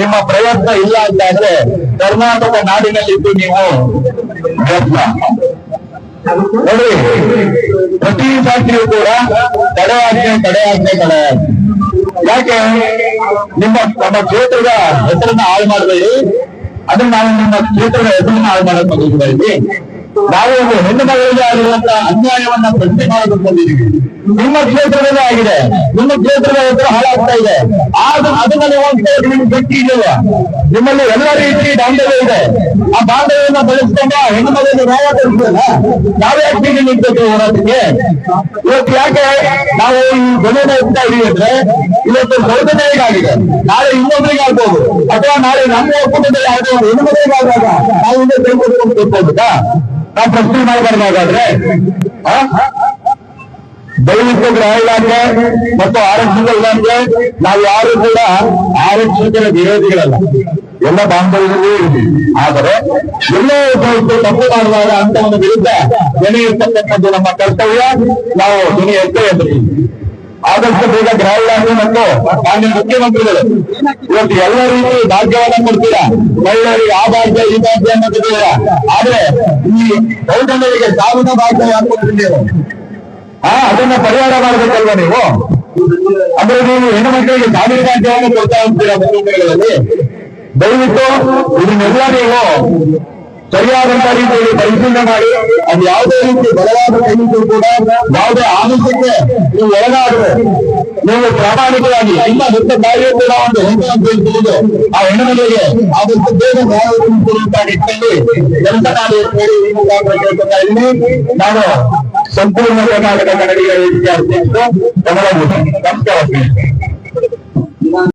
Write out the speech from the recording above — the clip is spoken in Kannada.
ನಿಮ್ಮ ಪ್ರಯತ್ನ ಇಲ್ಲ ಅಂತ ಆದ್ರೆ ಕರ್ನಾಟಕ ನಾಡಿನಲ್ಲಿದ್ದು ನೀವು ಪ್ರಯತ್ನ ನೋಡಿ, ಪ್ರತಿ ಫ್ಯಾಕ್ಟರಿಯು ಕೂಡ ತಡೆ ಆಜ್ಞೆ ತಡೆ ಆಜ್ಞೆ, ತಡೆ ಯಾಕೆ? ನಿಮ್ಮ, ನಮ್ಮ ಕ್ಷೇತ್ರದ ಹೆಸರನ್ನ ಹಾಳು ಮಾಡಬೇಡಿ. ಅದನ್ನ ನಾವು ನಿಮ್ಮ ಕ್ಷೇತ್ರದ ಹೆಸರನ್ನ ಹಾಳು ಮಾಡಕ್ ಬಂದಿದ್ದೀವಿ. ನಾವು ಹೆಣ್ಣು ಮಗಳಿಗೆ ಆಗಿರುವಂತ ಅನ್ಯಾಯವನ್ನ ಪ್ರಶ್ನೆ ಮಾಡಿಕೊಂಡಿದ್ದೀವಿ ನಿಮ್ಮ ಕ್ಷೇತ್ರದಲ್ಲೇ ಆಗಿದೆ. ನಿಮ್ಮ ಕ್ಷೇತ್ರದ ಹೆಸರು ಹಾಳಾಗ್ತಾ ಇದೆ. ಆಗ ಅದನ್ನ ನೀವು ನಿಮ್ಗೆ ಗಟ್ಟಿ ಇದೆಯಲ್ಲ ನಿಮ್ಮಲ್ಲಿ ಎಲ್ಲ ರೀತಿ ಬಾಂಧವ್ಯ ಇದೆ. ಆ ಬಾಂಧವ್ಯನ ಬೆಳೆಸ್ಕೊಂಡ ಹೆಣ್ಣು ನಾವು ನ್ಯಾಯ ಕೊಡ್ತೀವಲ್ಲ ನಾವೇ ಯಾಕೆ ನಿಂತದ್ದು ಹೋರಾಟಕ್ಕೆ? ಇವತ್ತು ಯಾಕೆ ನಾವು ಈ ಬೆಲೆನ ಇಡ್ತಾ ಇದೀವಿ ಅಂದ್ರೆ ಇವತ್ತು ಸೌಜನ್ಯಗಾಗಿದೆ ನಾಳೆ ಇನ್ನೊಬ್ಬರಿಗೆ ಆಗ್ಬೋದು ಅಥವಾ ನಾಳೆ ನಮ್ಮ ಒಕ್ಕೂಟದಲ್ಲಿ ಯಾವುದೋ ಒಂದು ಹೆಣ್ಣು ಮಗಳಿಗೆ ಆದಾಗ ನಾವು ಹಿಂದೆ ತೆಗೆದುಕೊಂಡು ಕೂತ್ಕೊಳ್ಬೇಕಾ ನಾವು ಪ್ರಶ್ನೆ ಮಾಡಬಾರ್ದು ಹಾಗಾದ್ರೆ. ದಯವಿಟ್ಟು ಗೃಹ ಇಲಾಖೆ ಮತ್ತು ಆರಕ್ಷಕ ಇಲಾಖೆ, ನಾವು ಯಾರು ಕೂಡ ಆರಕ್ಷಕರ ವಿರೋಧಿಗಳಲ್ಲ. ಎಲ್ಲ ಬಾಂಧವ್ಯದಲ್ಲಿ ಆದರೆ ಎಲ್ಲೋ ಉಪಯುಕ್ತ ತಪ್ಪು ಮಾಡುವಾಗ ಅಂತವನ ವಿರುದ್ಧ ಧ್ವನಿ ಇರ್ತಕ್ಕಂಥದ್ದು ನಮ್ಮ ಕರ್ತವ್ಯ. ನಾವು ಧ್ವನಿ ಎತ್ತೇ ಎತ್ತೀವಿ ಆದಷ್ಟು ಬೇಗ ಇಲಾಖೆ ಮತ್ತು ಮಾನ್ಯ ಮುಖ್ಯಮಂತ್ರಿಗಳು. ಇವತ್ತು ಎಲ್ಲ ರೀತಿ ಭಾಗ್ಯವನ್ನ ಕೊಡ್ತೀರಾ ಮಹಿಳೆಯರಿಗೆ ಆ ಭಾಗ್ಯ, ಈ ಭಾಗ್ಯ ಅನ್ನೋದಿಲ್ಲ ಆದ್ರೆ ಈ ಸೌಜನ್ಯರಿಗೆ ಸಾವಿನ ಭಾಗ್ಯ ಯಾಕೆ ಕೊಡ್ತೀರಿ ನೀವು ಹಾ ಅದನ್ನ ಪರಿಹಾರ ಮಾಡ್ಬೇಕಲ್ವಾ ನೀವು? ಅಂದ್ರೆ ನೀವು ಹೆಣ್ಣು ಮಕ್ಕಳಿಗೆ ಸಾವಿರ ಭಾಗ್ಯವನ್ನು ಕೊಡ್ತಾ ಹೋಗ್ತೀರಾ ಮುಖ್ಯಮಂತ್ರಿಗಳಲ್ಲಿ ದಯವಿಟ್ಟು ಇದನ್ನೆಲ್ಲ ನೀವು ಸರಿಯಾದಂತ ರೀತಿಯಲ್ಲಿ ಪರಿಶೀಲನೆ ಮಾಡಿ, ಅದು ಯಾವುದೇ ರೀತಿ ಬಲವಾದ ಕೈಗೂ ಕೂಡ ಯಾವುದೇ ಆಮಿಷಕ್ಕೆ ನೀವು ಒಳಗಾದ್ರೆ ನೀವು ಪ್ರಾಮಾಣಿಕವಾಗಿ ನಿಮ್ಮ ದೊಡ್ಡ ತಾಯಿಯೂ ಕೂಡ ಒಂದು ಹೆಣ್ಣು ಅಂತ ತಿಳಿದು ಆ ಹೆಣ್ಣು ಮಗಳಿಗೆ ಆದಷ್ಟು ಬೇಗ ಕೊಡುವಂತ ನಿಟ್ಟಿನಲ್ಲಿ ಕೆಲಸ ಮಾಡಿ ಕೇಳ್ಕೊತಾ ಇದ್ದೀನಿ. ನಾನು ಸಂಪೂರ್ಣ ಕರ್ನಾಟಕ ಕನ್ನಡಿಗರ ಕಮಲ ನಮಸ್ಕಾರ.